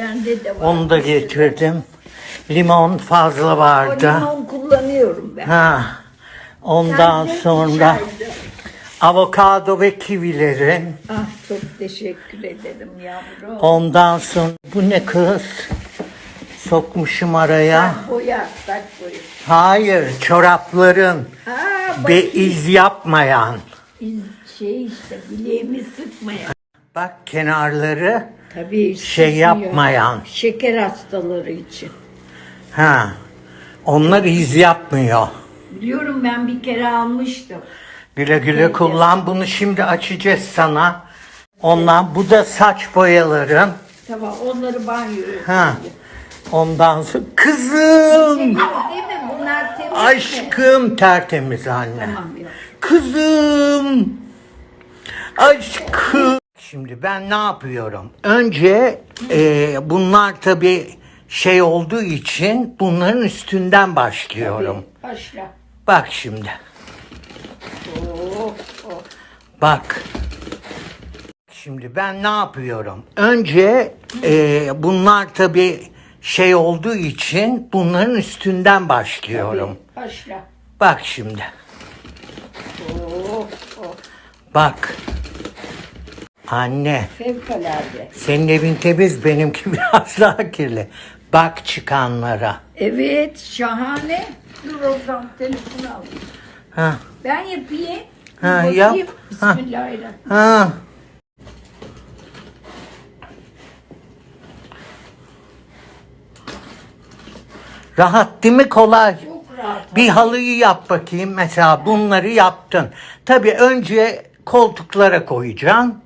Bende de var. Onu da getirdim. Limon fazla O vardı. limon kullanıyorum ben. Ha. Ondan Sen sonra içeride. avokado ve kivilerin. Ah çok teşekkür ederim yavrum. Ondan sonra bu ne kız? Sokmuşum araya. Bak boya, bak boya. Hayır, çorapların bak ve iz yapmayan. iz- şey işte bileğimi sıkmayan. Bak kenarları Tabii Şey yapmayan. Şeker hastaları için. ha. Onlar iz yapmıyor. Biliyorum ben bir kere almıştım. Güle güle kullan. Bunu şimdi açacağız sana. Ondan bu da saç boyaların. Tamam onları banyoya Ha. Ondan sonra kızım. Değil mi? Bunlar temiz mi? Aşkım tertemiz anne. Tamam ya. Kızım. Aşkım. Şimdi ben ne yapıyorum? Önce e, bunlar tabii şey olduğu için bunların üstünden başlıyorum. Başla. Bak şimdi. Oh, oh. Bak. Şimdi ben ne yapıyorum? Önce e, bunlar tabii şey olduğu için bunların üstünden başlıyorum. Başla. Bak şimdi. Oh, oh. Bak. Anne, Fevkalade. senin evin temiz, benimki biraz daha kirli. Bak çıkanlara. Evet şahane. Dur o zaman telefonu al. Ha, Ben yapayım. Ha, yap. bakayım. Ha. Bismillahirrahmanirrahim. ha. Rahat değil mi kolay? Çok rahat. Bir halıyı yap bakayım. Mesela bunları yaptın. Tabii önce koltuklara koyacaksın.